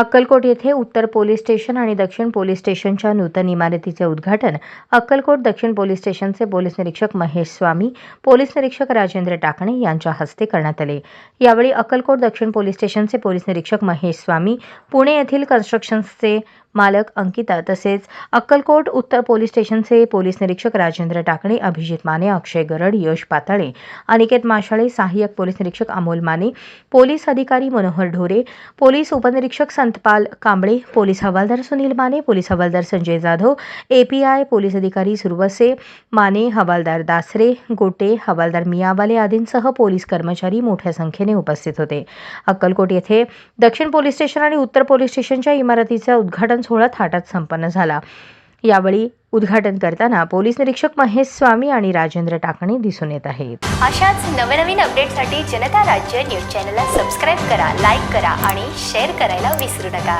अक्कलकोट येथे उत्तर police station आणि दक्षिण पोलीस स्टेशनच्या नूतन इमारतीचे उद्घाटन. अक्कलकोट दक्षिण पोलीस स्टेशनचे पोलीस निरीक्षक महेश स्वामी पोलीस निरीक्षक राजेंद्र टाकणे यांच्या हस्ते करण्यात आले. यावेळी अक्कलकोट दक्षिण पोलीस स्टेशनचे पोलीस निरीक्षक महेश स्वामी पुणे येथील कन्स्ट्रक्शन्सचे मालक अंकिता तसेच अक्कलकोट उत्तर पोलीस स्टेशनचे पोलीस निरीक्षक राजेंद्र टाकणे अभिजित माने अक्षय गरड यश पाताळे अनिकेत माशाळे सहाय्यक पोलीस निरीक्षक अमोल माने पोलीस अधिकारी मनोहर ढोरे पोलीस उपनिरीक्षक संतपाल कांबळे पोलीस हवालदार सुनील माने पोलीस हवालदार संजय जाधव एपीआय पोलीस अधिकारी सुरवसे माने हवालदार दासरे गोटे हवालदार मियावाले आदींसह पोलीस कर्मचारी मोठ्या संख्येने उपस्थित होते. अक्कलकोट येथे दक्षिण पोलीस स्टेशन आणि उत्तर पोलीस स्टेशनच्या इमारतीचं उद्घाटन सोहळा थाटात संपन्न झाला. यावेळी उद्घाटन करताना पोलीस निरीक्षक महेश स्वामी आणि राजेंद्र टाकणे दिसून येत आहेत. अशाच नवनवीन अपडेटसाठी जनता राज्य न्यूज चॅनलला सबस्क्राईब करा लाईक करा आणि शेअर करायला विसरू नका.